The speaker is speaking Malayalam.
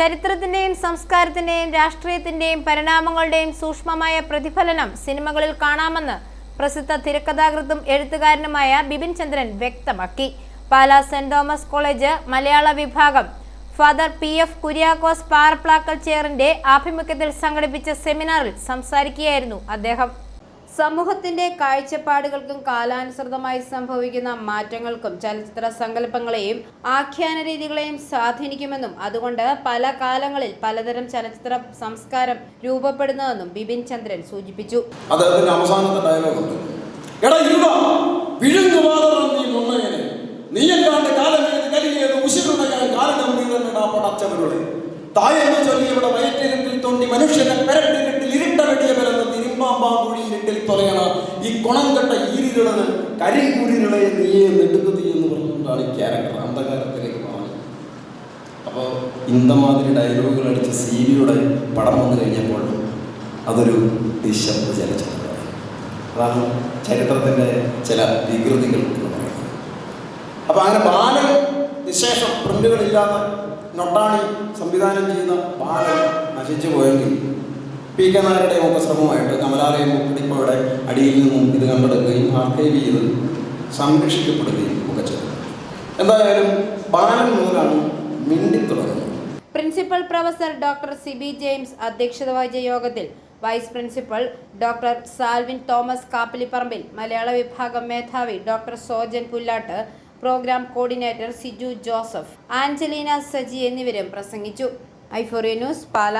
ചരിത്രത്തിന്റെയും സംസ്കാരത്തിന്റെയും രാഷ്ട്രീയത്തിന്റെയും പരിണാമങ്ങളുടെയും സൂക്ഷ്മമായ പ്രതിഫലനം സിനിമകളിൽ കാണാമെന്ന് പ്രസിദ്ധ തിരക്കഥാകൃത്തും എഴുത്തുകാരനുമായ ബിപിൻ ചന്ദ്രൻ വ്യക്തമാക്കി. Pala saint Thomas college Malayala വിഭാഗം father P F Kuriakose Parapplackal ചെയറിന്റെ ആഭിമുഖ്യത്തിൽ സംഘടിപ്പിച്ച സെമിനാറിൽ സംസാരിക്കുകയായിരുന്നു അദ്ദേഹം. സമൂഹത്തിന്റെ കാഴ്ചപ്പാടുകൾക്കും കാലാനുസൃതമായി സംഭവിക്കുന്ന മാറ്റങ്ങൾക്കും ചലച്ചിത്ര സങ്കല്പങ്ങളെയും ആഖ്യാന രീതികളെയും സ്വാധീനിക്കുമെന്നും അതുകൊണ്ട് പല കാലങ്ങളിൽ പലതരം ചലച്ചിത്ര സംസ്കാരം രൂപപ്പെടുന്നതെന്നും ബിപിൻ ചന്ദ്രൻ സൂചിപ്പിച്ചു. നീ നുണ്ണയനെ നീ എന്താണ്ട് കാലം എഴുതി കലിയത് ഉശിരുണയാൽ കാരണം നീ തന്നെടാ പടച്ചവരുടെ തായെന്ന് ചൊല്ലിയവിടെ വയറ്റിരുട്ടിൽ തോണ്ടി മനുഷ്യനെ തിരുമ്പാമ്പാ തൊലയണ ഈ കുണം കെട്ട ഈരികളന് കരിങ്കുരികളെ നീയെ നെടുക്കുന്നത് എന്ന് പറഞ്ഞുകൊണ്ടാണ് ഈ ക്യാരക്ടർ അന്ധകാരത്തിലേക്ക് പറഞ്ഞത് അപ്പോൾ ഇന്തമാതിരി ഡയലോഗുകൾ അടിച്ച സീരിയുടെ പടം വന്നു കഴിഞ്ഞപ്പോൾ അതൊരു നിശബ്ദ ചലച്ചിത്രമാണ് അതാണ് ചരിത്രത്തിന്റെ ചില വികൃതികൾ അപ്പോൾ അങ്ങനെ ബാലൻ നിശേഷം പ്രിന്റുകളില്ലാത്ത നൊട്ടാണി സംവിധാനം ചെയ്യുന്ന ബാലൻ നശിച്ചു പോയെങ്കിൽ പി കെ നായരുടെയും ഒക്കെ ശ്രമമായിട്ട് കമലാലയം ഉപ്പിടിപ്പോടെ അടിയിൽ നിന്നും ഇത് കണ്ടെടുക്കുകയും ആർക്കൈവ് ചെയ്ത് സംരക്ഷിക്കപ്പെടുകയും ഒക്കെ ചെയ്തു. എന്തായാലും ബാലൻ മുതലാണ് മിണ്ടിത്തുടങ്ങുന്നത് principal professor doctor Siby James അധ്യക്ഷത വഹിച്ച യോഗത്തിൽ vice principal doctor Salvin Thomas Kappilipparambil Malayala വിഭാഗം മേധാവി doctor Sojan Pullattu programme coordinator Siju Joseph Angelina Saji എന്നിവരും പ്രസംഗിച്ചു. ഐഫോറിയ ന്യൂസ് പാല.